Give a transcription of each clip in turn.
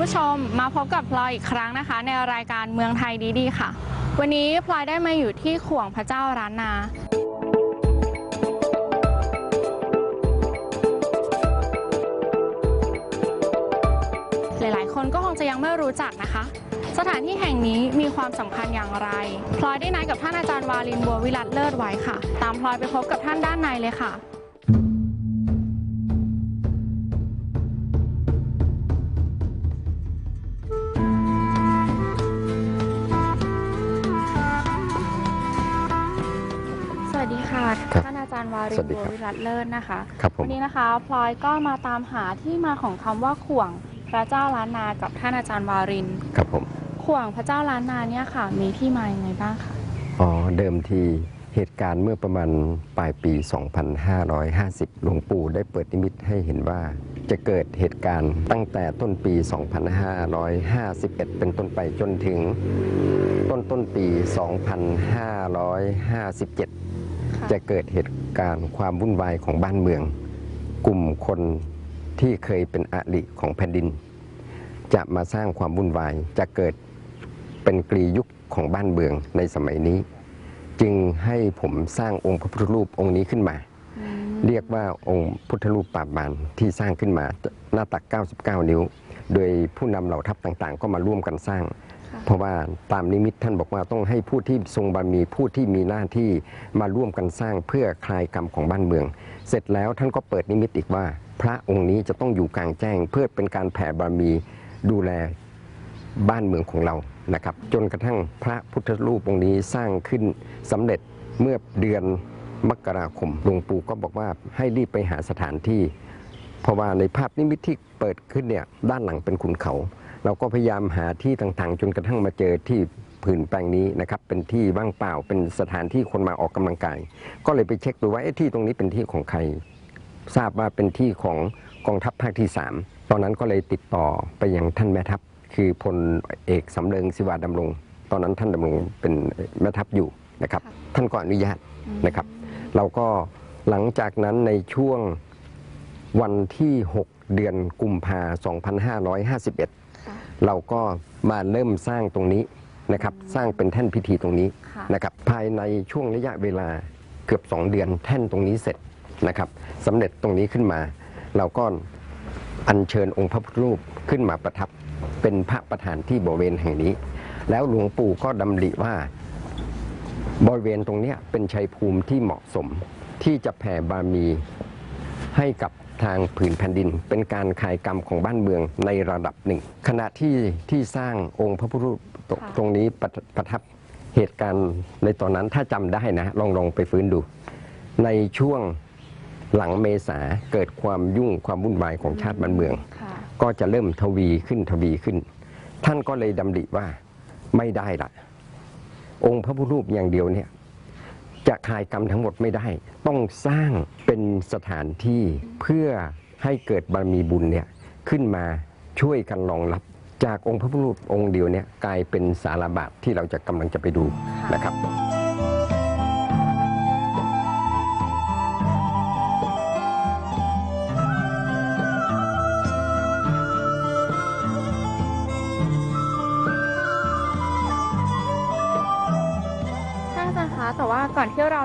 ผู้ชมมาพบกับพลอยอีกครั้งนะคะ ในรายการเมืองไทยดีๆค่ะ วันนี้พลอยได้มาอยู่ที่ขวงพระเจ้าร้านนา หลายๆ คนก็คงจะยังไม่รู้จักนะคะ สถานที่แห่งนี้มีความสำคัญอย่างไร พลอยได้นัดกับท่านอาจารย์วาลินบัววิรัตเลิศไว้ค่ะ ตามพลอยไปพบกับท่านด้านในเลยค่ะ วาริสนวัสดีบัวครับวิรัตเลิศนะคะครับผมวันนี้นะคะพลอยก็มาตามหาที่มาของคำว่าข่วงพระเจ้าล้านนากับท่านอาจารย์วารินครับผมข่วงพระเจ้าล้านนาเนี่ยค่ะ มีที่มาอย่างไงบ้างคะอ๋อเดิมทีเหตุการณ์เมื่อประมาณปลายปี 2550 หลวงปู่ได้เปิดนิมิตให้เห็นว่า จะเกิดเหตุการณ์ตั้งแต่ต้นปี 2551 เป็นต้นไปจนถึงต้นต้นปี 2557 จะเกิดเหตุการณ์ความวุ่นวายของบ้านเมือง กลุ่มคนที่เคยเป็นอริของแผ่นดิน จะมาสร้างความวุ่นวายจะเกิดเป็นกรียุคของบ้านเมืองในสมัยนี้ จึงให้ผมสร้างองค์พระพุทธรูปองค์นี้ขึ้นมาอืมเรียกว่าองค์พุทธรูปปราบบานที่สร้างขึ้นมาหน้าตัก 99 นิ้ว โดยผู้นำเหล่าทัพต่างๆ ก็มาร่วมกันสร้างค่ะ เพราะว่าตามนิมิตท่านบอกว่าต้องให้ผู้ที่ทรงบารมีผู้ที่มีหน้าที่มาร่วมกันสร้างเพื่อคลายกรรมของบ้านเมือง เสร็จแล้วท่านก็เปิดนิมิตอีกว่า พระองค์นี้จะต้องอยู่กลางแจ้ง เพื่อเป็นการแผ่บารมีดูแลบ้านเมืองของเรานะครับ จนกระทั่งพระพุทธรูปองค์นี้สร้างขึ้นสำเร็จเมื่อเดือนมกราคมหลวงปู่ก็บอกว่าให้รีบไปหาสถานที่ เพราะว่าในภาพนิมิตที่เปิดขึ้นเนี่ยด้านหลังเป็นขุนเขา เราก็พยายามหาที่ต่างๆ จนกระทั่งมาเจอที่ผืนแปลงนี้นะครับเป็นที่ว่างเปล่าเป็นสถานที่คนมาออกกำลังกาย ก็เลยไปเช็คดูว่าเอ๊ะที่ตรงนี้เป็นที่ของใคร ทราบว่าเป็นที่ของกองทัพภาคที่ 3 ตอนนั้นก็เลยติดต่อไปยังท่านแม่ทัพ คือพลเอกสำเริงศิวาดำรง ตอนนั้นท่านดำรงเป็นแม่ทัพอยู่นะครับ ท่านก็อนุญาตนะครับ เราก็หลังจากนั้นในช่วงวันที่ 6 เดือนกุมภา2551ค่ะ เราก็มาเริ่มสร้างตรงนี้นะครับ สร้างเป็นแท่นพิธีตรงนี้ค่ะนะครับ ภายในช่วงระยะเวลาเกือบ 2 เดือนแท่นตรงนี้เสร็จนะครับสำเร็จตรงนี้ขึ้นมา เราก็อัญเชิญองค์พระพุทธรูปขึ้นมาประทับเป็นพระประธานที่บริเวณแห่งนี้ แล้วหลวงปู่ก็ดำริว่าบริเวณตรงเนี้ยเป็นชัยภูมิที่เหมาะสมที่จะแผ่บารมีให้กับ ทางผืนแผ่นดิน เป็นการคลายกรรมของบ้านเมืองในระดับหนึ่ง ขณะที่ที่สร้างองค์พระพุทธรูปตรงค่ะตรงนี้ประประทับเหตุการณ์ในตอนนั้นถ้าจำได้นะลองลองไปฟื้นดู ในช่วงหลังเมษาเกิดความยุ่งความวุ่นวายของชาติบ้านเมืองค่ะก็จะเริ่มทวีขึ้นทวีขึ้น ท่านก็เลยดำริว่าไม่ได้ละองค์พระพุทธรูปอย่างเดียวเนี่ย จะคลายกรรมทั้งหมดไม่ได้ ต้องสร้างเป็นสถานที่เพื่อให้เกิดบารมีบุญเนี่ยขึ้นมาช่วยกันรองรับ จากองค์พระพุทธรูปองค์เดียวเนี่ยกลายเป็นสารบาปที่เราจะกำลังจะไปดูนะครับ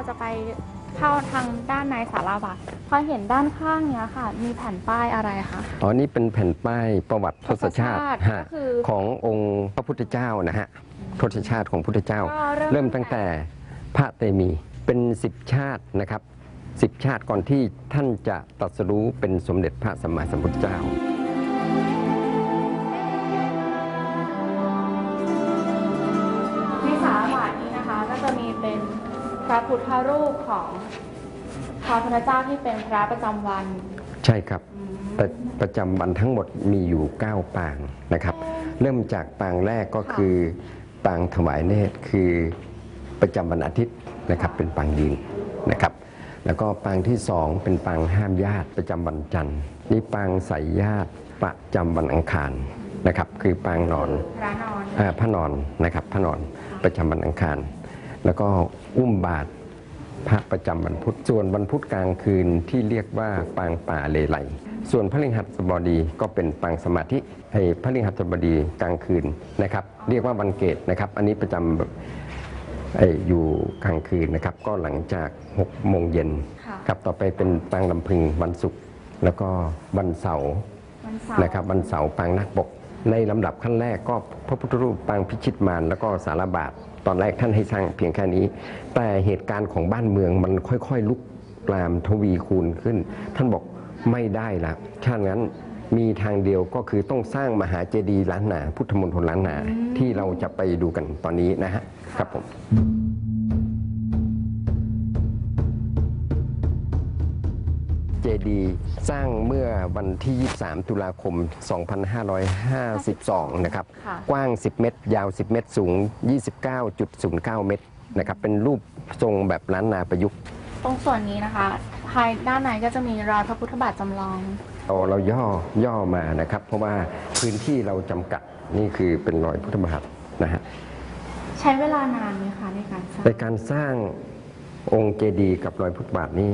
จะไปเข้าทางด้านในสาราวัดพอเห็นด้านข้างเนี้ยค่ะ มีแผ่นป้ายอะไรคะ อ๋อ นี่เป็นแผ่นป้ายประวัติทศชาติทศชาติฮะก็คือขององค์พระพุทธเจ้านะฮะทศชาติของพุทธเจ้า ก็เริ่ม เริ่มตั้งแต่พระเตมีเป็นสิบชาตินะครับสิบชาติก่อนที่ท่านจะตรัสรู้เป็นสมเด็จพระสัมมาสัมพุทธเจ้า ระพุทธรูปของพระพุทธเจ้าที่เป็นพระประจำวัน ใช่ครับอืมประประจำวันทั้งหมดมีอยู่ 9 ปางนะครับ เริ่มจากปางแรกก็คือปางถวายเนตรคือประจำวันอาทิตย์นะครับเป็นปางยืนนะครับ แล้วก็ปางที่สองเป็นปางห้ามญาติประจำวันจันทร์นี่ปางใส่ญาติประจำวันอังคารนะครับ คือปางนอนพระนอนอาพระนอนนะครับพระนอนประจำวันอังคาร แล้วก็อุ้มบาตรพระประจำวันพุธ ส่วนวันพุธกลางคืนที่เรียกว่าปางป่าเลไลส่วนพระฤหัสบดีก็เป็นปางสมาธิไอ้พระฤหัสบดีกลางคืนนะครับ เรียกว่าวันเกตนะครับ อันนี้ประจำไอ้อยู่กลางคืนนะครับ ก็หลังจาก6โมงเย็นค่ะครับต่อไปเป็นปางลำพึงวันศุกร์แล้วก็วันเสาร์วันเสาร์นะครับวันเสาร์ปางนักบก ในลำดับขั้นแรกก็พระพุทธรูปปางพิชิตมารแล้วก็สารบาท ตอนแรกท่านให้สร้างเพียงแค่นี้ แต่เหตุการณ์ของบ้านเมืองมันค่อยๆ ลุกลามทวีคูณขึ้น ท่านบอกไม่ได้ละถ้างั้นมีทางเดียวก็คือต้องสร้างมหาเจดีย์ล้านนา พุทธมณฑลล้านนาที่เราจะไปดูกันตอนนี้นะฮะครับผม เจดีย์สร้างเมื่อวันที่ 23 ตุลาคม 2552 นะครับ ค่ะกว้าง 10 เมตร ยาว 10 เมตร สูง 29.09 เมตรนะครับ เป็นรูปทรงแบบล้านนาประยุกต์ตรงส่วนนี้นะคะ ภายด้านในก็จะมีรอยพระพุทธบาทจำลอง เราเราย่อย่อมานะครับ เพราะว่าพื้นที่เราจำกัดนี่คือเป็นรอยพุทธบาทนะฮะ ใช้เวลานานไหมคะในการสร้างในการสร้างองค์เจดีย์กับรอยพุทธบาทนี้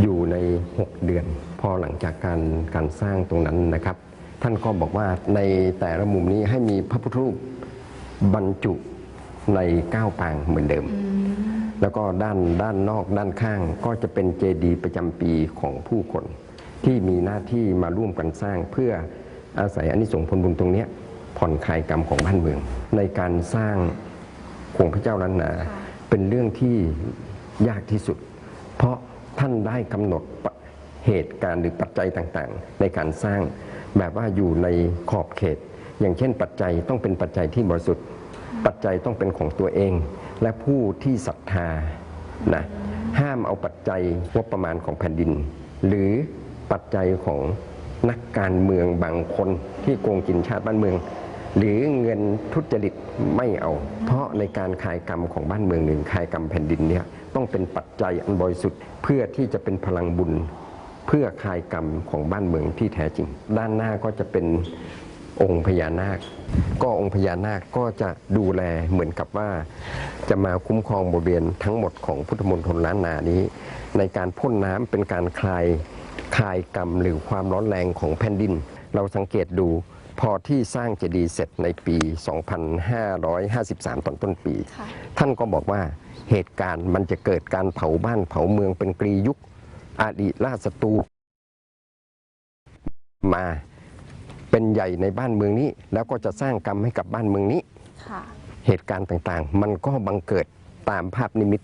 อยู่ใน 6 เดือน พอหลังจากการการสร้างตรงนั้นนะครับ ท่านก็บอกว่าในแต่ละมุมนี้ให้มีพระพุทธรูปบรรจุในก้าวปางเหมือนเดิม แล้วก็ด้านด้านนอกด้านข้างก็จะเป็นเจดีย์ประจำปีของผู้คน ที่มีหน้าที่มาร่วมกันสร้างเพื่ออาศัยอานิสงส์ผลบุญตรงเนี้ยผ่อนคลายกรรมของบ้านเมือง ในการสร้างองค์พระเจ้าล้านนา เป็นเรื่องที่ยากที่สุด เพราะ ท่านได้กำหนดปะเหตุการณ์หรือปัจจัยต่างๆ ในการสร้างแบบว่าอยู่ในขอบเขต อย่างเช่น ปัจจัยต้องเป็นปัจจัยที่บริสุทธิ์ ปัจจัยต้องเป็นของตัวเอง และผู้ที่ศรัทธานะห้ามเอาปัจจัยงบประมาณของแผ่นดิน หรือปัจจัยของนักการเมืองบางคนที่โกงกินชาติบ้านเมือง หรือเงินทุจริตไม่เอา เพราะในการคายกรรมของบ้านเมืองหนึ่งคายกรรมแผ่นดินเนี่ย ต้องเป็นปัจจัยอันบริสุทธิ์เพื่อที่จะเป็นพลังบุญ เพื่อคลายกรรมของบ้านเมืองที่แท้จริง ด้านหน้าก็จะเป็นองค์พญานาค ก็องค์พญานาคก็จะดูแลเหมือนกับว่า จะมาคุ้มครองบริเวณทั้งหมดของพุทธมณฑลล้านนานี้ ในการพ่นน้ำเป็นการคลายคลายกรรมหรือความร้อนแรงของแผ่นดิน เราสังเกตดู พอที่สร้างเจดีย์เสร็จในปี 2553 ตอนต้นปีค่ะท่านก็บอกว่าเหตุการณ์มันจะเกิดการเผาบ้านเผาเมืองเป็นกรียุคอดีตราชศัตรูมาเป็นใหญ่ในบ้านเมืองนี้ แล้วก็จะสร้างกรรมให้กับบ้านเมืองนี้ค่ะเหตุการณ์ต่างๆ มันก็บังเกิดตามภาพนิมิต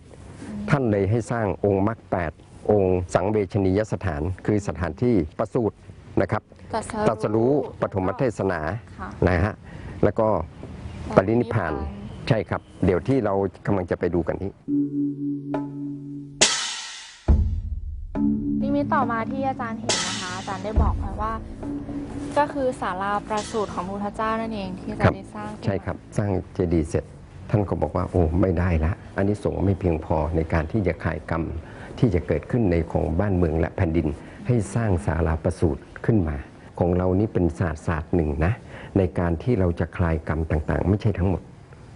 ท่านเลยให้สร้างองค์มรรคแปดองค์สังเวชนียสถาน คือสถานที่ประสูติ นะครับตรัสตรัสรู้ปฐมเทศนาค่ะ นะฮะแล้วก็ปรินิพพานใช่ครับ เดี๋ยวที่เรากำลังจะไปดูกันนี้ นิมิตต่อมาที่อาจารย์เห็นนะคะ อาจารย์ได้บอกไว้ว่า ก็คือศาลาประสูติของพระพุทธเจ้านั่นเองที่อาจารย์ได้สร้างขึ้นมาใช่ครับ สร้างเจดีย์เสร็จ ท่านก็บอกว่าโอ้ไม่ได้ละอันนี้สงส์ไม่เพียงพอในการที่จะขายกรรมที่จะเกิดขึ้นในของบ้านเมืองและแผ่นดิน ให้สร้างศาลาประสูติขึ้นมา ของเรานี่เป็นศาสตร์ศาสตร์หนึ่งนะในการที่เราจะคลายกรรมต่างๆ ไม่ใช่ทั้งหมด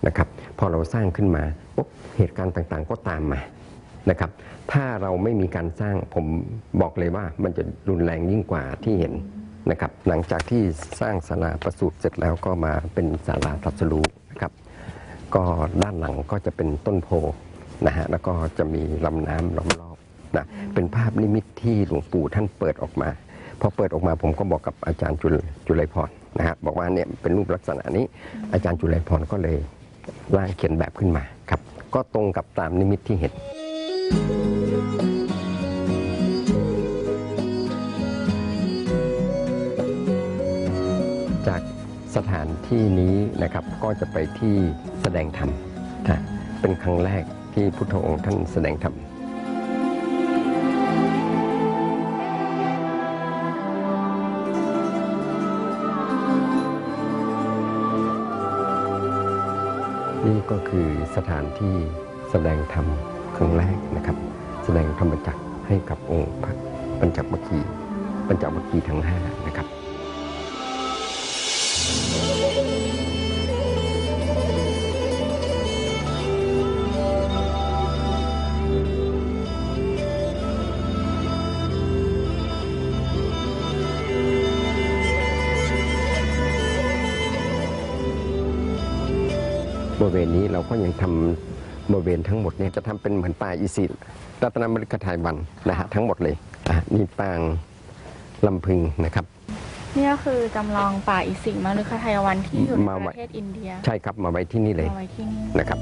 นะครับพอเราสร้างขึ้นมาปุ๊บเหตุการณ์ต่างๆ ก็ตามมานะครับถ้าเราไม่มีการสร้างผมบอกเลยว่ามันจะรุนแรงยิ่งกว่าที่เห็นนะครับหลังจากที่สร้างศาลาประสูติเสร็จแล้วก็มาเป็นศาลาตรัสรู้นะครับก็ด้านหลังก็จะเป็นต้นโพนะฮะแล้วก็จะมีลำน้ำล้อมรอบ นะเป็นภาพนิมิตที่หลวงปู่ท่านเปิดออกมาพอเปิดออกมาผมก็บอกกับอาจารย์จุลจุลัยพรนะฮะบอกว่าเนี่ยเป็นรูปลักษณะนี้ อาจารย์จุลัยพรก็เลยร่างเขียนแบบขึ้นมาครับ ก็ตรงกับตามนิมิตที่เห็น จากสถานที่นี้นะครับก็จะไปที่แสดงธรรมนะเป็นครั้งแรกที่พุทธองค์ท่านแสดงธรรม ก็คือสถานที่แสดงธรรมครั้งแรกนะครับ แสดงธรรมจักรให้กับองค์พระปัญจวัคคีย์ปัญจวัคคีย์ทั้งห้านะครับ ริเวณนี้เราก็ยังทำบริเวณทั้งหมดเนี่ยจะทำเป็นเหมือนป่าอีสิรัตนมฤคทายวันนะฮะทั้งหมดเลยอะนี่ปางลำพึงนะครับเนี่ยคือจำลองป่าอิสิมฤคทายวันที่อยู่ในมาปไว้ระเทศอินเดีย ใช่ครับมาไว้ที่นี่เลยมาไว้ที่นี่นะครับ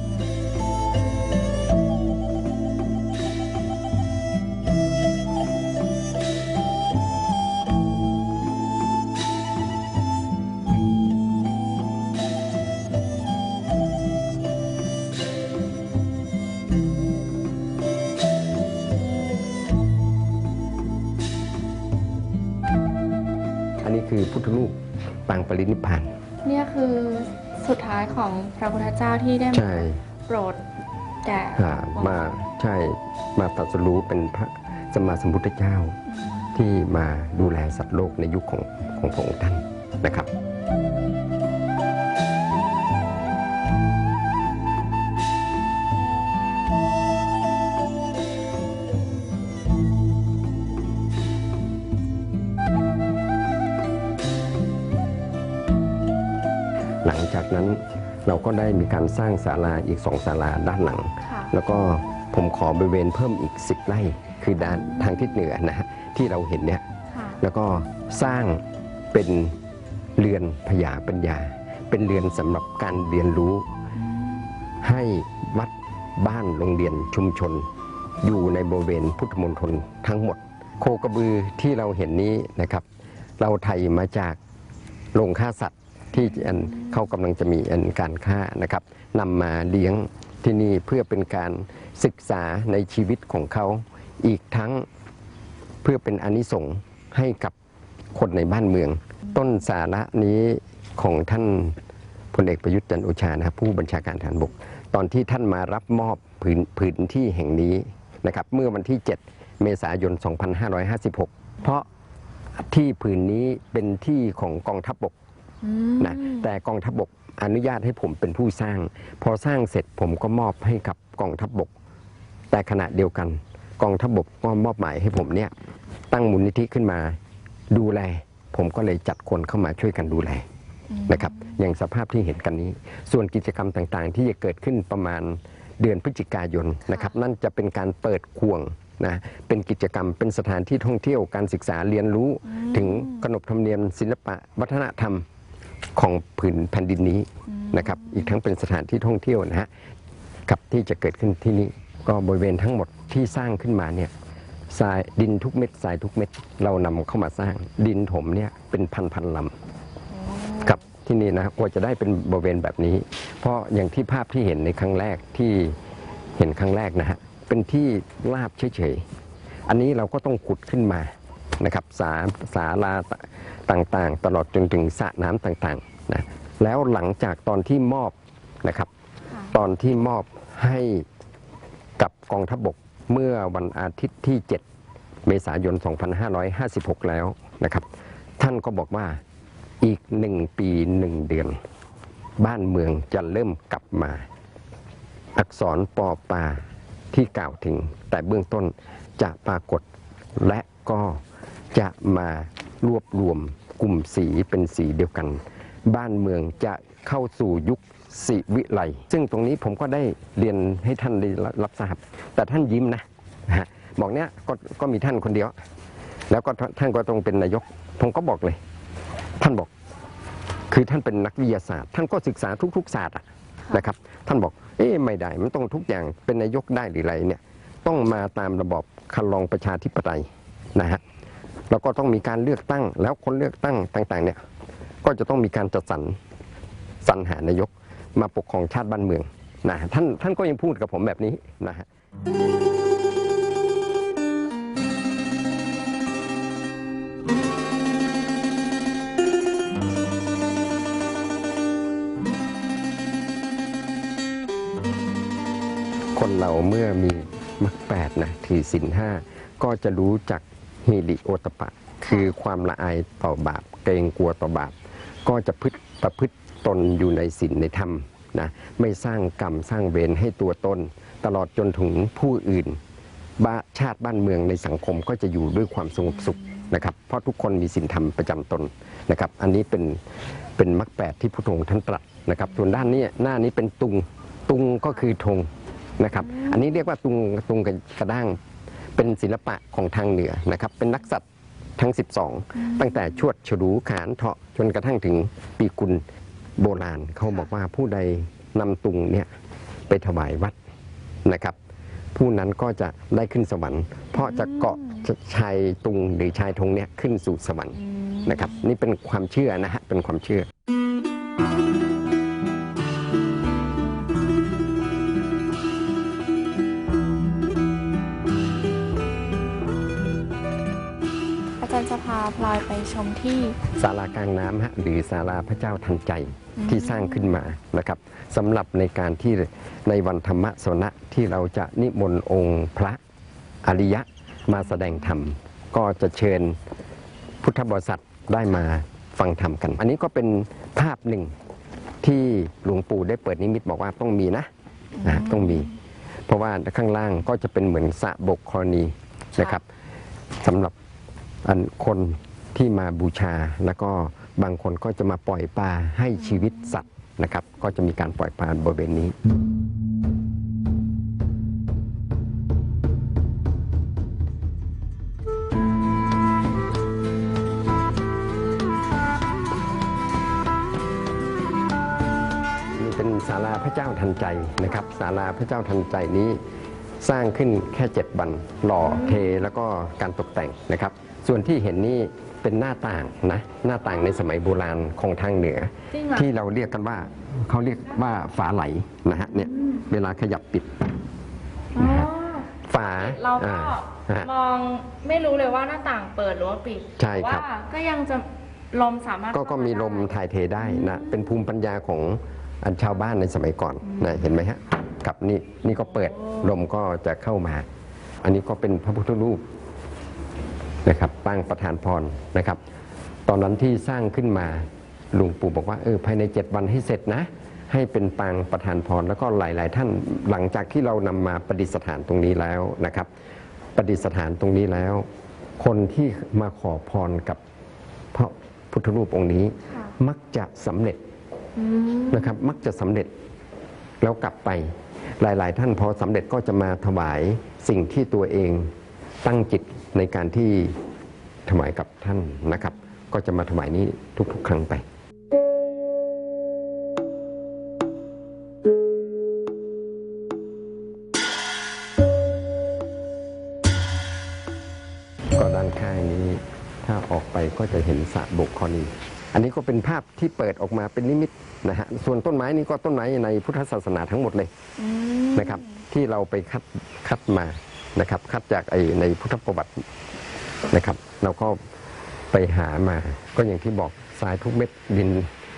อันนี้คือพุทธรูปปางปรินิพพานเนี่ยคือสุดท้ายของพระพุทธเจ้าที่ได้มาใช่โปรดแก่อ่ามาใช่มาตรัสรู้เป็นพระสมมาสัมพุทธเจ้าที่มาดูแลสัตว์โลกในยุคของของพระองค์ท่านนะครับ เราก็ได้มีการสร้างศาลาอีกสองศาลาด้านหลังค่ะแล้วก็ผมขอบริเวณเพิ่มอีก 10ไร่คือด้านทางทิศเหนือนะฮะที่เราเห็นเนี่ยค่ะแล้วก็สร้างเป็นเรือนพญาปัญญา เป็นเรือนสำหรับการเรียนรู้ ให้วัดบ้านโรงเรียนชุมชน อยู่ในบริเวณพุทธมณฑลทั้งหมด โคกระบือที่เราเห็นนี้นะครับ เราไทยมาจากโรงฆ่าสัตว์ ที่เขากำลังจะมีการฆ่านะครับนำมาเลี้ยงที่นี่เพื่อเป็นการศึกษาในชีวิตของเขาอีกทั้งเพื่อเป็นอนิสงส์ให้กับคนในบ้านเมือง ต้นสาระนี้ของท่านพลเอกประยุทธ์จันโอชานะครับผู้บัญชาการฐานบก ตอนที่ท่านมารับมอบผืนผืนที่แห่งนี้นะครับเมื่อวันที่ 7 เมษายน 2556 เพราะที่ผืนนี้เป็นที่ของกองทัพบก นะแต่กองทัพบกอนุญาตให้ผมเป็นผู้สร้าง พอสร้างเสร็จผมก็มอบให้กับกองทัพบก แต่ขณะเดียวกัน กองทัพบกก็มอบหมายให้ผมเนี่ยตั้งมูลนิธิขึ้นมาดูแล ผมก็เลยจัดคนเข้ามาช่วยกันดูแลนะครับอย่างสภาพที่เห็นกันนี้ ส่วนกิจกรรมต่างๆ ที่จะเกิดขึ้นประมาณเดือนพฤศจิกายนนะครับ นั่นจะเป็นการเปิดควงนะเป็นกิจกรรมเป็นสถานที่ท่องเที่ยวการศึกษาเรียนรู้ ถึงขนบธรรมเนียมศิลปะวัฒนธรรม ของผืนแผ่นดินนี้นะครับ อีกทั้งเป็นสถานที่ท่องเที่ยวนะฮะกับที่จะเกิดขึ้นที่นี่ก็บริเวณทั้งหมดที่สร้างขึ้นมาเนี่ยทรายดินทุกเม็ดทรายทุกเม็ดเรานำเข้ามาสร้าง ดินถมเนี่ยเป็นพันพันๆลำกับที่นี่นะกว่าจะได้เป็นบริเวณแบบนี้ เพราะอย่างที่ภาพที่เห็นในครั้งแรกที่เห็นครั้งแรกนะฮะเป็นที่ราบเฉยๆอันนี้เราก็ต้องขุดขึ้นมา นะครับสาสาลาต่างๆ ตลอดจนถึงสระน้ำต่างๆนะแล้วหลังจากตอนที่มอบนะครับค่ะตอนที่มอบให้กับกองทัพบกเมื่อวันอาทิตย์ที่ 7 เมษายน 2556 แล้วนะครับ ท่านก็บอกว่าอีกหนึ่งปีหนึ่งเดือน บ้านเมืองจะเริ่มกลับมา อักษรปอปาที่กล่าวถึงแต่เบื้องต้นจะปรากฏและก็ จะมารวบรวมกลุ่มสีเป็นสีเดียวกัน บ้านเมืองจะเข้าสู่ยุคสิวิไลซึ่งตรงนี้ผมก็ได้เรียนให้ท่านได้รับทราบแต่ท่านยิ้มนะนะฮะบอกเนี้ยก็ก็มีท่านคนเดียว แล้วก็ท่านก็ต้องเป็นนายก ผมก็บอกเลย ท่านบอก คือท่านเป็นนักวิทยาศาสตร์ ท่านก็ศึกษาทุก ๆ ศาสตร์อะนะครับ ท่านบอก เอ๊ะไม่ได้ มันต้องทุกอย่างเป็นนายกได้หรืออะไรเนี่ย ต้องมาตามระบอบคันลองประชาธิปไตยนะฮะ แล้วก็ต้องมีการเลือกตั้ง แล้วคนเลือกตั้งต่างๆเนี่ยก็จะต้องมีการจัดสรรสรรหานายกมาปกครองชาติบ้านเมืองนะท่านท่านก็ยังพูดกับผมแบบนี้นะฮะคนเราเมื่อมีมรรคแปดนะถือศีลห้าก็จะรู้จัก ฮิริโอตปะ คือความละอายต่อบาปเกรงกลัวต่อบาป ก็จะพฤติประพฤติตนอยู่ในศีลในธรรมนะไม่สร้างกรรมสร้างเวรให้ตัวตน ตลอดจนถึงผู้อื่นบ้าชาติบ้านเมืองในสังคมก็จะอยู่ด้วยความสงบสุขนะครับเพราะทุกคนมีศีลธรรมประจำตนนะครับ อันนี้เป็นเป็นมรรคแปดที่พุทธองค์ท่านตรัสนะครับ ส่วนด้านนี้หน้านี้เป็นตุงตุงก็คือธงนะครับ อันนี้เรียกว่าตุงตุงกระด้าง เป็นศิลปะของทางเหนือนะครับ เป็นนักสัตว์ทั้ง 12 ตั้งแต่ชวดฉลูขานเถาะจนกระทั่งถึงปีกุลโบราณ เขาบอกว่าผู้ใดนำตุงเนี่ยไปถวายวัดนะครับ ผู้นั้นก็จะได้ขึ้นสวรรค์ เพราะจะเกาะชายตุงหรือชายธงเนี่ยขึ้นสู่สวรรค์นะครับ นี่เป็นความเชื่อนะฮะเป็นความเชื่อ อยไปชมที่ศาลากลางน้ำฮะหรือศาลาพระเจ้าทันใจที่สร้างขึ้นมานะครับสำหรับในการที่ในวันธรรมสวนะที่เราจะนิมนต์องค์พระอริยะมาแสดงธรรม ก็จะเชิญพุทธบริษัทได้มาฟังธรรมกัน อันนี้ก็เป็นภาพหนึ่งที่หลวงปู่ได้เปิดนิมิตบอกว่าต้องมีนะนะต้องมี เพราะว่าข้างล่างก็จะเป็นเหมือนสระบกครณีนะครับสำหรับอันคน ที่มาบูชา แล้วก็บางคนก็จะมาปล่อยปลาให้ชีวิตสัตว์นะครับ ก็จะมีการปล่อยปลาบริเวณนี้ นี่เป็นศาลาพระเจ้าทันใจนะครับศาลาพระเจ้าทันใจนี้สร้างขึ้นแค่ 7 วัน หล่อเทแล้วก็การตกแต่งนะครับ ส่วนที่เห็นนี่ เป็นหน้าต่างนะหน้าต่างในสมัยโบราณของทางเหนือ จริงเหรอ ที่เราเรียกกันว่าเขาเรียกว่าฝาไหลนะฮะเนี่ยเวลาขยับปิดอ๋อฝาเราก็อ่าฮะ มองไม่รู้เลยว่าหน้าต่างเปิดหรือว่าปิดใช่ครับแต่ว่าก็ยังจะลมสามารถก็ก็มีลมเข้าาได้ถ่ายเทได้นะเป็นภูมิปัญญาของอันชาวบ้านในสมัยก่อนนะเห็นไหมฮะกับนี่นี่ก็เปิดลมก็จะเข้ามา อันนี้ก็เป็นพระพุทธรูป นะครับปางประธานพรนะครับ ตอนนั้นที่สร้างขึ้นมาหลวงปู่บอกว่าเออภายใน 7 วันให้เสร็จนะ ให้เป็นปางประธานพรแล้วก็หลาย ๆ ท่านหลังจากที่เรานำมาประดิษฐานตรงนี้แล้วนะครับ ประดิษฐานตรงนี้แล้ว คนที่มาขอพรกับพระพุทธรูปองค์นี้ค่ะมักจะสำเร็จอืมนะครับมักจะสำเร็จแล้วกลับไปหลาย ๆ ท่านพอสำเร็จก็จะมาถวายสิ่งที่ตัวเองตั้งจิต ในการที่ถวายกับท่านนะครับ ก็จะมาถวายนี้ทุกๆ ครั้งไปก็ด้านข้างนี้ถ้าออกไปก็จะเห็นสระบกคอนีอันนี้ก็เป็นภาพที่เปิดออกมาเป็นนิมิตนะฮะส่วนต้นไม้นี้ก็ต้นไม้ในพุทธศาสนาทั้งหมดเลยนะครับ ที่เราไปคัดคัดมา นะครับ คัดจากไอในพุทธประวัตินะครับ เราก็ไปหามา ก็อย่างที่บอกทรายทุกเม็ดดิน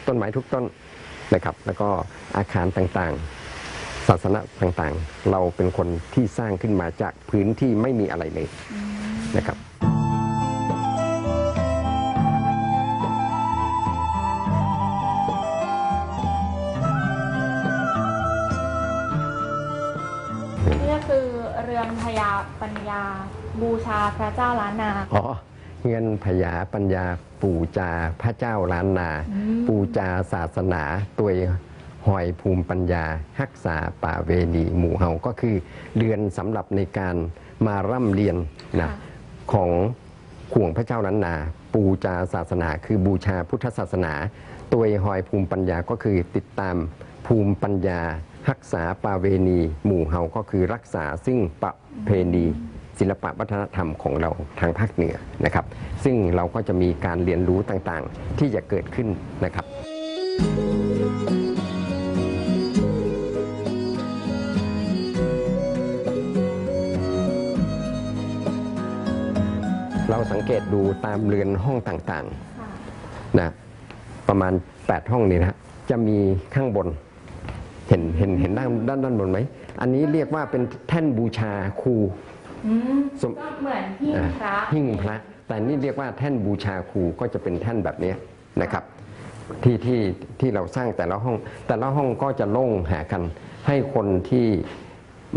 ต้นไม้ทุกต้นนะครับ แล้วก็อาคารต่างๆ ศาสนาต่างๆ เราเป็นคนที่สร้างขึ้นมาจากพื้นที่ไม่มีอะไรเลยนะครับ บูชาพระเจ้าล้านนา อ๋อเงินพยาปัญญาปูจาพระเจ้าล้านนาอืมปูจาศาสนาตัวยหอยภูมิปัญญารักษาป่าเวณีหมู่เฮาก็คือเรือนสำหรับในการมาร่ำเรียนนะของข่วงพระเจ้าล้านนา ปูจาศาสนา คือบูชาพุทธศาสนา ตัวยหอยภูมิปัญญาก็คือติดตามภูมิปัญญารักษาป่าเวณี หมู่เฮาก็คือรักษาซึ่งประเพณี ศิลปะวัฒนธรรมของเราทางภาคเหนือนะครับ ซึ่งเราก็จะมีการเรียนรู้ต่างๆ ที่จะเกิดขึ้นนะครับ เราสังเกตดูตามเรือนห้องต่างค่ะๆนะประมาณ 8 ห้องนี้นะฮะจะมีข้างบนเห็นเห็นเห็นด้านด้านด้านบนไหม อันนี้เรียกว่าเป็นแท่นบูชาครู อืมสม ก็เหมือนหิ้งอ่าพระ หิ้งพระ แต่นี่เรียกว่าแท่นบูชาครูก็จะเป็นแท่นแบบนี้นะครับ ที่ที่ที่เราสร้างแต่ละห้อง แต่ละห้องก็จะโล่งหากัน ให้คนที่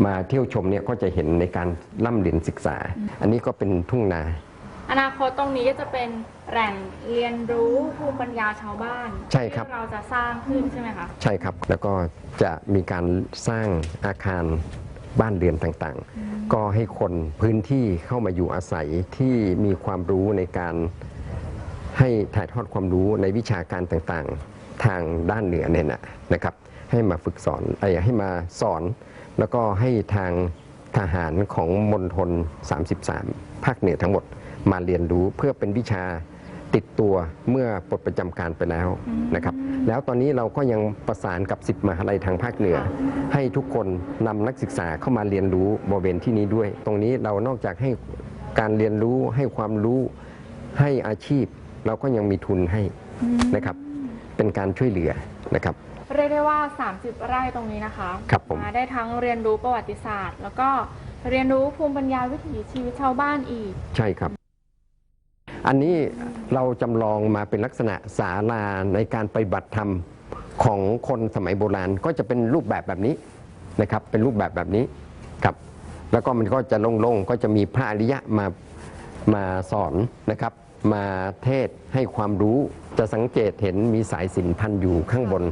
มาเที่ยวชมเนี่ยก็จะเห็นในการล่ำเรียนศึกษา อันนี้ก็เป็นทุ่งนา อนาคตตรงนี้ก็จะเป็นแหล่งเรียนรู้ภูมิปัญญาชาวบ้านใช่ครับ ที่เราจะสร้างขึ้นใช่ไหมคะ ใช่ครับ แล้วก็จะมีการสร้างอาคาร บ้านเรือนต่างๆ ก็ให้คนพื้นที่เข้ามาอยู่อาศัยที่มีความรู้ในการให้ถ่ายทอดความรู้ในวิชาการต่างๆ ทางด้านเหนือเนี่ยนะนะครับ ให้มาฝึกสอนไอ้ยให้มาสอน แล้วก็ให้ทางทหารของมณฑล33 ภาคเหนือทั้งหมดมาเรียนรู้เพื่อเป็นวิชา ติดตัวเมื่อปลดประจำการไปแล้วนะครับ แล้วตอนนี้เราก็ยังประสานกับ10มหาลัยทางภาคเหนือ ให้ทุกคนนำนักศึกษาเข้ามาเรียนรู้บริเวณที่นี้ด้วย ตรงนี้เรานอกจากให้การเรียนรู้ให้ความรู้ให้อาชีพ เราก็ยังมีทุนให้นะครับ เป็นการช่วยเหลือนะครับเรียกได้ว่า 30 ไร่ตรงนี้นะคะครับผมได้ทั้งเรียนรู้ประวัติศาสตร์ แล้วก็เรียนรู้ภูมิปัญญาวิถีชีวิตชาวบ้านอีก ใช่ครับ อันนี้เราจำลองมาเป็นลักษณะศาลาในการปฏิบัติธรรมของคนสมัยโบราณก็จะเป็นรูปแบบแบบนี้นะครับ เป็นรูปแบบแบบนี้ครับ แล้วก็มันก็จะโล่งๆก็จะมีพระอริยะมามาสอนนะครับ มาเทศให้ความรู้จะสังเกตเห็นมีสายสินพันอยู่ข้างบน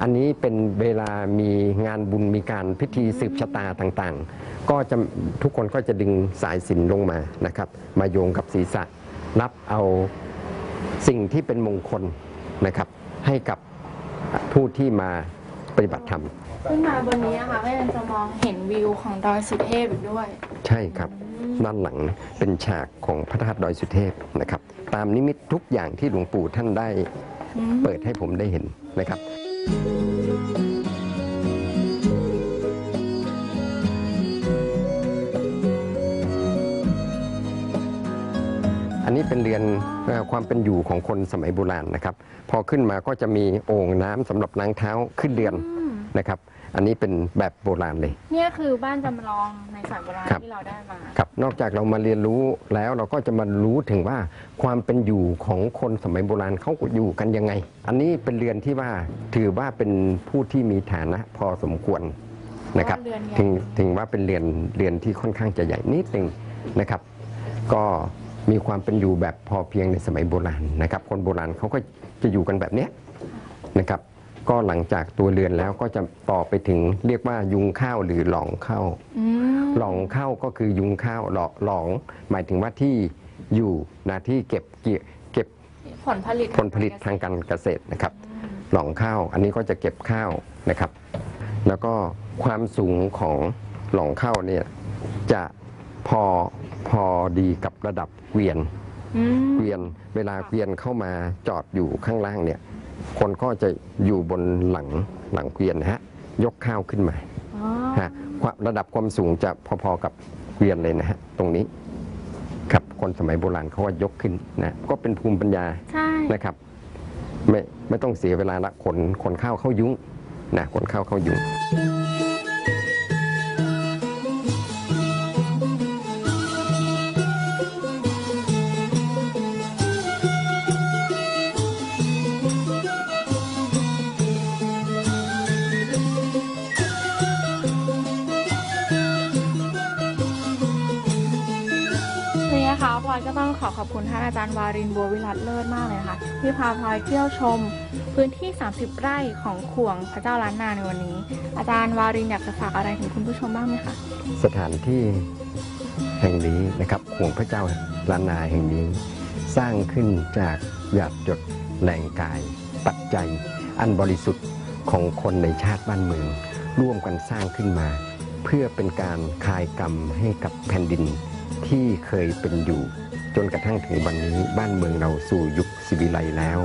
อันนี้เป็นเวลามีงานบุญมีการพิธีสืบชะตาต่างๆ ก็จะทุกคนก็จะดึงสายสินลงมานะครับ มาโยงกับศีรษะ รับเอาสิ่งที่เป็นมงคลนะครับ ให้กับผู้ที่มาปฏิบัติธรรม ขึ้นมาบนนี้นะคะก็ยังจะมองเห็นวิวของดอยสุเทพอีกด้วย ใช่ครับ ด้านหลังเป็นฉากของพระธาตุดอยสุเทพนะครับ ตามนิมิตทุกอย่างที่หลวงปู่ท่านได้อืมเปิดให้ผมได้เห็นนะครับ อันนี้เป็นเรียนเอ่อความเป็นอยู่ของคนสมัยโบราณนะครับ พอขึ้นมาก็จะมีโอ่งน้ำสำหรับล้างเท้าขึ้นเรือนอืมนะครับ อันนี้เป็นแบบโบราณเลยเนี่ยคือบ้านจำลองในสมัยโบราณครับที่เราได้มาครับนอกจากเรามาเรียนรู้แล้วเราก็จะมารู้ถึงว่าความเป็นอยู่ของคนสมัยโบราณเขาอยู่กันยังไง อันนี้เป็นเรือนที่ว่าถือว่าเป็นผู้ที่มีฐานะพอสมควรนะครับเพราะว่าเรือนใหญ่ถึงถึงว่าเป็นเรือนเรือนที่ค่อนข้างจะใหญ่นิดนึงนะครับ ก็ มีความเป็นอยู่แบบพอเพียงในสมัยโบราณนะครับ คนโบราณเขาก็จะอยู่กันแบบเนี้ยนะครับ ก็หลังจากตัวเรือนแล้วก็จะต่อไปถึงเรียกว่ายุงข้าวหรือหลองข้าวอืมหลองข้าวก็คือยุงข้าวหลอหลอง หมายถึงว่าที่อยู่นะที่เก็บเกี่ยเก็บผลผลิตผลผลิตทางการเกษตรนะครับ หลองข้าวอันนี้ก็จะเก็บข้าวนะครับ แล้วก็ความสูงของหลองข้าวเนี่ยจะพอพ อดีกับระดับเกวียนอืมเกวียนเวลาเกวียนเข้ามาจอดอยู่ข้างล่างเนี่ย คนก็จะอยู่บนหลังหลังเกวียนนะฮะยกข้าวขึ้นมาอ๋อฮะความระดับความสูงจะพอๆกับเกวียนเลยนะฮะตรงนี้ครับคนสมัยโบราณเขาว่ายกขึ้นนะก็เป็นภูมิปัญญาใช่นะครับไม่ไม่ต้องเสียเวลาละขนขนข้าวเข้ายุ้งนะขนข้าวเข้ายุ้ง ก็ต้องขอขอบคุณท่านอาจารย์วารินบัววิรัตเลิศมากเลยนะคะที่พาพลอยเที่ยวชม พื้นที่ 30 ไร่ของขวงพระเจ้าล้านนาในวันนี้ อาจารย์วารินอยากจะฝากอะไรถึงคุณผู้ชมบ้างไหมคะสถานที่แห่งนี้นะครับห่วงพระเจ้าล้านนาแห่งนี้ สร้างขึ้นจากหยาดหยดแรงกาย ปัจจัย อันบริสุทธิ์ของคนในชาติบ้านเมือง ร่วมกันสร้างขึ้นมา เพื่อเป็นการคลายกรรมให้กับแผ่นดินที่เคยเป็นอยู่ จนกระทั่งถึงวันนี้บ้านเมืองเราสู่ยุคสิวิไลซ์แล้ว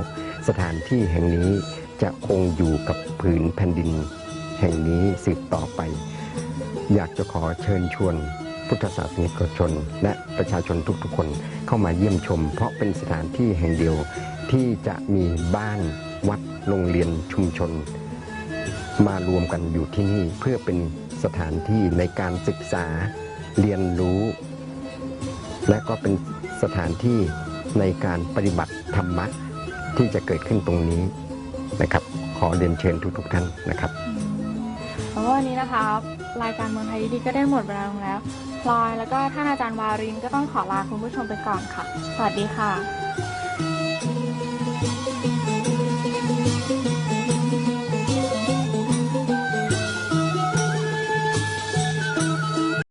สถานที่แห่งนี้จะคงอยู่กับผืนแผ่นดิน แห่งนี้สืบต่อไป อยากจะขอเชิญชวน พุทธศาสนิกชน และประชาชนทุกๆคนเข้ามาเยี่ยมชม เพราะเป็นสถานที่แห่งเดียวที่จะมีบ้านวัดโรงเรียนชุมชน มารวมกันอยู่ที่นี่เพื่อเป็นสถานที่ในการศึกษาเรียนรู้ และก็เป็น สถานที่ในการปฏิบัติธรรมะที่จะเกิดขึ้นตรงนี้นะครับ ขอเรียนเชิญทุกๆท่านนะครับแล้วก็วันนี้นะคะรายการเมืองไทยดีก็ได้หมดเวลาลงแล้วพลอยแล้วก็ท่านอาจารย์วารินก็ต้องขอลาคุณผู้ชมไปก่อนค่ะ สวัสดีค่ะ